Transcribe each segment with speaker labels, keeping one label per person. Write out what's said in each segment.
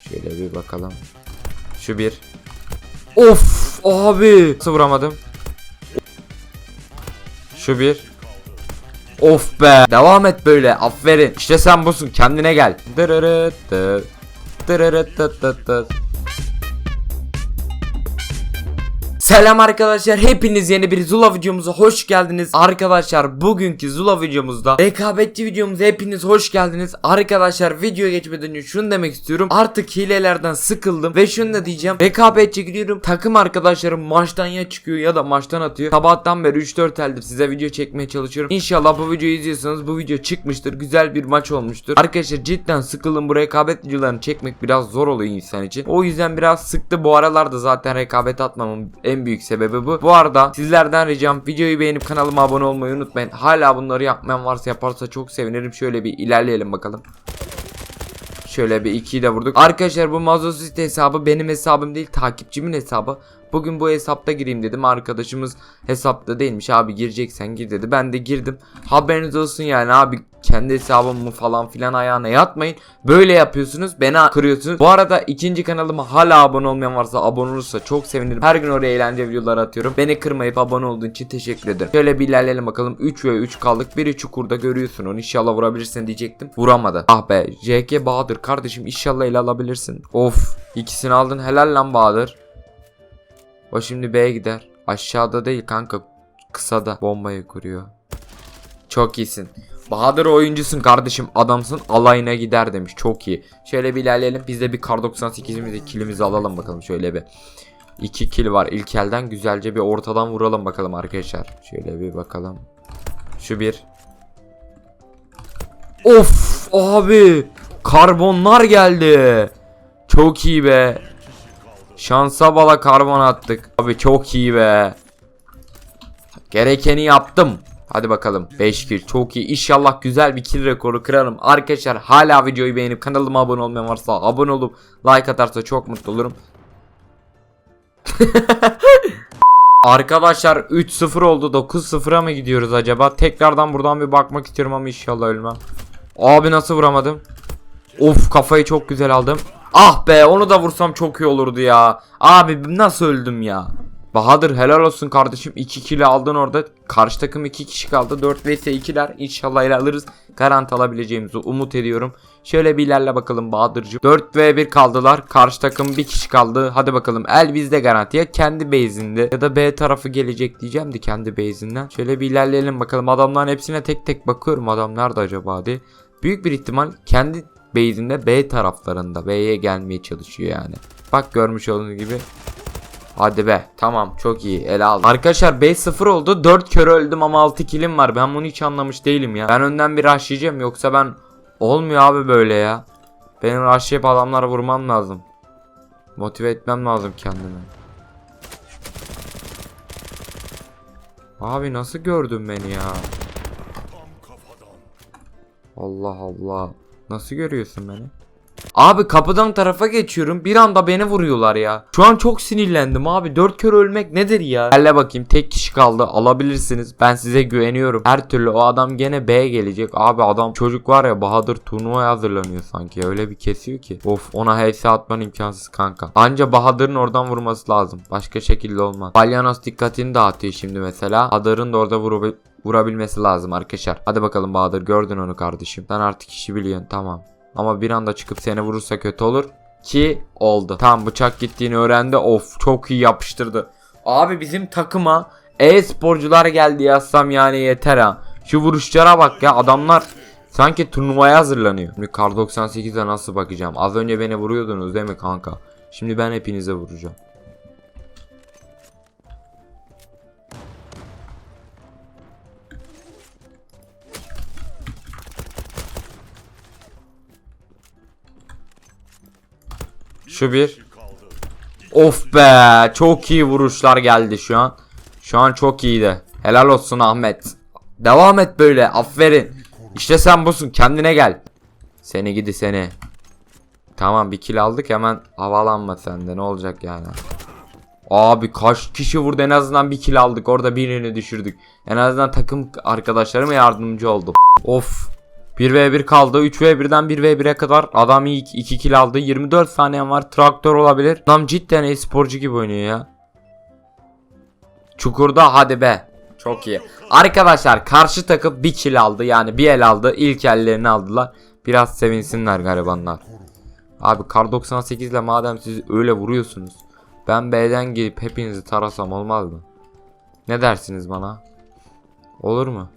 Speaker 1: Şöyle bir bakalım. Şu bir. Of abi. Nasıl vuramadım? Şu bir. Of be. Devam et böyle. Aferin. İşte sen busun. Kendine gel. Dırırıt dı. Dırırıt Selam arkadaşlar hepiniz yeni bir Zula videomuza hoş geldiniz. Arkadaşlar bugünkü Zula videomuzda Rekabetçi videomuza hepiniz hoş geldiniz. Arkadaşlar videoya geçmeden önce şunu demek istiyorum. Artık hilelerden sıkıldım ve şunu da diyeceğim. Rekabetçi gidiyorum takım arkadaşlarım maçtan ya çıkıyor ya da maçtan atıyor. Sabahtan beri 3-4 eldir size video çekmeye çalışıyorum. İnşallah bu videoyu izliyorsanız bu video çıkmıştır güzel bir maç olmuştur. Arkadaşlar cidden sıkıldım. Bu rekabet videolarını çekmek biraz zor oluyor insan için. O yüzden biraz sıktı. Bu aralarda zaten rekabet atmamın en büyük sebebi bu. Bu arada sizlerden ricam videoyu beğenip kanalıma abone olmayı unutmayın. Hala bunları yapmayan varsa yaparsa çok sevinirim. Şöyle bir ilerleyelim bakalım. Şöyle bir 2'yi de vurduk. Arkadaşlar bu Mazosit hesabı benim hesabım değil takipçimin hesabı. Bugün bu hesapta gireyim dedim. Arkadaşımız hesapta değilmiş abi gireceksen gir dedi. Ben de girdim. Haberiniz olsun yani abi kendi hesabımı falan filan ayağına yatmayın. Böyle yapıyorsunuz beni kırıyorsunuz. Bu arada ikinci kanalıma hala abone olmayan varsa abone olursa çok sevinirim. Her gün oraya eğlence videoları atıyorum. Beni kırmayıp abone olduğun için teşekkür ederim. Şöyle bir ilerleyelim bakalım. 3 ve 3 kaldık. Biri çukurda görüyorsun onu. İnşallah vurabilirsin diyecektim. Vuramadı. Ah be. JK Bahadır kardeşim inşallah ele alabilirsin. Of. ikisini aldın. Helal lan Bahadır. O şimdi B'ye gider. Aşağıda değil kanka. Kısada bombayı kuruyor. Çok iyisin. Bahadır oyuncusun kardeşim adamsın alayına gider demiş çok iyi. Şöyle bir ilerleyelim biz de bir kar 98'imizi kilimizi alalım bakalım şöyle bir. 2 kill var ilk elden güzelce bir ortadan vuralım bakalım arkadaşlar. Şöyle bir bakalım. Şu bir. Of abi karbonlar geldi. Çok iyi be. Şansa bala karbon attık. Abi çok iyi be. Gerekeni yaptım. Hadi bakalım. 5 kill. Çok iyi. İnşallah güzel bir kill rekoru kırarım. Arkadaşlar hala videoyu beğenip kanalıma abone olmayan varsa abone olup like atarsa çok mutlu olurum. Arkadaşlar 3-0 oldu. 9-0'a mı gidiyoruz acaba? Tekrardan buradan bir bakmak istiyorum ama inşallah ölmem. Abi nasıl vuramadım? Of kafayı çok güzel aldım Ah be onu da vursam çok iyi olurdu ya Abi nasıl öldüm ya Bahadır helal olsun kardeşim 2 kilo aldın orada. Karşı takım 2 kişi kaldı. 4 vs 2'ler inşallah ele alırız. Garanti alabileceğimizi umut ediyorum. Şöyle bir ilerle bakalım Bahadırcığım. 4 v 1 kaldılar. Karşı takım 1 kişi kaldı. Hadi bakalım el bizde garanti ya kendi base'inde ya da B tarafı gelecek diyeceğim de kendi base'inden. Şöyle bir ilerleyelim bakalım. Adamların hepsine tek tek bakıyorum. Adam nerede acaba diye. Büyük bir ihtimal kendi base'inde B taraflarında B'ye gelmeye çalışıyor yani. Bak görmüş olduğunuz gibi Hadi be tamam çok iyi ele aldım. Arkadaşlar 5-0 oldu 4 kere öldüm ama 6 kilim var ben bunu hiç anlamış değilim ya. Ben önden bir rushlayacağım yoksa ben olmuyor abi böyle ya. Benim rushlayıp adamlara vurmam lazım. Motive etmem lazım kendimi. Abi nasıl gördün beni ya? Allah Allah. Nasıl görüyorsun beni? Abi kapıdan tarafa geçiyorum bir anda beni vuruyorlar ya. Şu an çok sinirlendim abi. Dört kere ölmek nedir ya? Gel bakayım tek kişi kaldı alabilirsiniz. Ben size güveniyorum. Her türlü o adam gene B gelecek. Abi adam çocuk var ya Bahadır turnuvaya hazırlanıyor sanki. Öyle bir kesiyor ki. Of ona HS atman imkansız kanka. Anca Bahadır'ın oradan vurması lazım. Başka şekilde olmaz. Balyanos dikkatini dağıtıyor şimdi mesela. Bahadır'ın da orada vurup vurabilmesi lazım arkadaşlar. Hadi bakalım Bahadır gördün onu kardeşim. Sen artık işi biliyorsun tamam. Ama bir anda çıkıp seni vurursa kötü olur. Ki oldu. Tamam bıçak gittiğini öğrendi. Of çok iyi yapıştırdı. Abi bizim takıma e-sporcular geldi yazsam yani yeter ha. Şu vuruşlara bak ya adamlar sanki turnuvaya hazırlanıyor. Şimdi Kar 98'e nasıl bakacağım? Az önce beni vuruyordunuz değil mi kanka? Şimdi ben hepinize vuracağım. Şu bir. Of be çok iyi vuruşlar geldi şu an. Şu an çok iyiydi. Helal olsun Ahmet. Devam et böyle aferin. İşte sen busun kendine gel. Seni gidi seni. Tamam bir kill aldık hemen havalanma sende ne olacak yani. Abi kaç kişi vurdu en azından bir kill aldık orada birini düşürdük. En azından takım arkadaşlarıma yardımcı oldu. Of 1v1 kaldı. 3v1'den 1v1'e kadar adam ilk 2 kill aldı. 24 saniyem var. Traktör olabilir. Adam cidden e-sporcu gibi oynuyor ya. Çukurda hadi be. Çok iyi. Arkadaşlar karşı takım bir kill aldı. Yani bir el aldı. İlk ellerini aldılar. Biraz sevinsinler garibanlar. Abi kar 98 ile madem siz öyle vuruyorsunuz. Ben B'den gelip hepinizi tarasam olmaz mı? Ne dersiniz bana? Olur mu?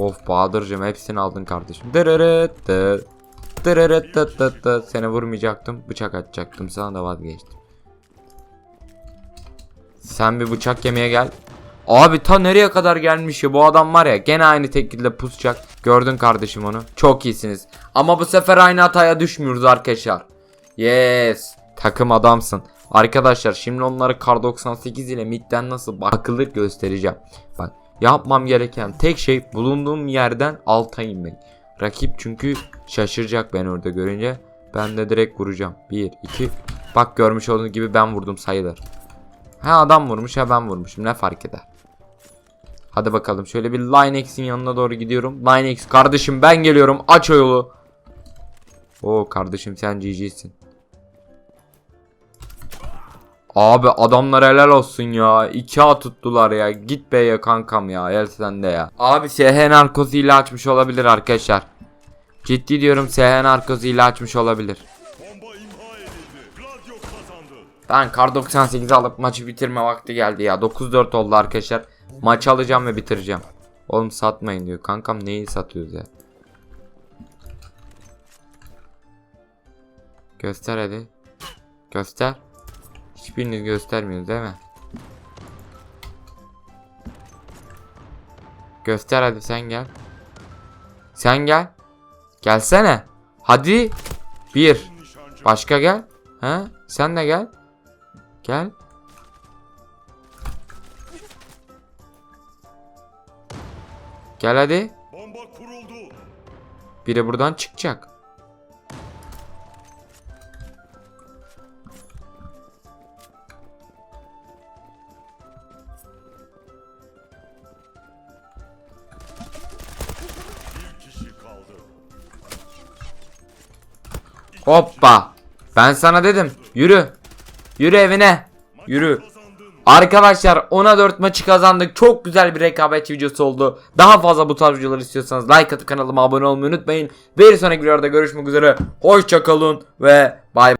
Speaker 1: Of Bahadır'cım hepsini aldın kardeşim. Dırırıt dır. Dırırıt tıt tıt tıt. Seni vurmayacaktım. Bıçak atacaktım. Sana da vazgeçtim. Sen bir bıçak yemeye gel. Abi ta nereye kadar gelmiş ya bu adam var ya gene aynı tekilde pusacak. Gördün kardeşim onu. Çok iyisiniz. Ama bu sefer aynı hataya düşmüyoruz arkadaşlar. Yes. Takım adamsın. Arkadaşlar şimdi onları kar 98 ile midden nasıl bakılır göstereceğim. Bak yapmam gereken tek şey bulunduğum yerden alta inmek. Rakip çünkü şaşıracak beni orada görünce. Ben de direkt vuracağım. 1 2 Bak görmüş olduğunuz gibi ben vurdum sayılır. Ha adam vurmuş ha ben vurmuşum ne fark eder. Hadi bakalım şöyle bir Linex'in yanına doğru gidiyorum. Linex kardeşim ben geliyorum aç o yolu. Oo kardeşim sen GG'sin. Abi adamlar helal olsun ya. 2 A tuttular ya. Git be ya kankam ya. El sende ya. Abi SH narkozu ile açmış olabilir arkadaşlar. Ciddi diyorum SH narkozu ile açmış olabilir. Ben kar 98'i alıp maçı bitirme vakti geldi ya. 9-4 oldu arkadaşlar. Maçı alacağım ve bitireceğim. Oğlum satmayın diyor. Kankam neyi satıyoruz ya? Göster hadi. Göster. Hiçbiriniz göstermiyorsunuz değil mi? Göster hadi sen gel. Sen gel. Gelsene. Hadi. Bir. Başka gel. He? Sen de gel. Gel. Gel hadi.
Speaker 2: Bomba kuruldu.
Speaker 1: Biri buradan çıkacak. Hoppa. Ben sana dedim. Yürü. Yürü evine. Yürü. Arkadaşlar 10'a 4 maçı kazandık. Çok güzel bir rekabet videosu oldu. Daha fazla bu tarz videolar istiyorsanız like atıp kanalıma abone olmayı unutmayın. Bir sonraki videoda görüşmek üzere. Hoşçakalın ve bay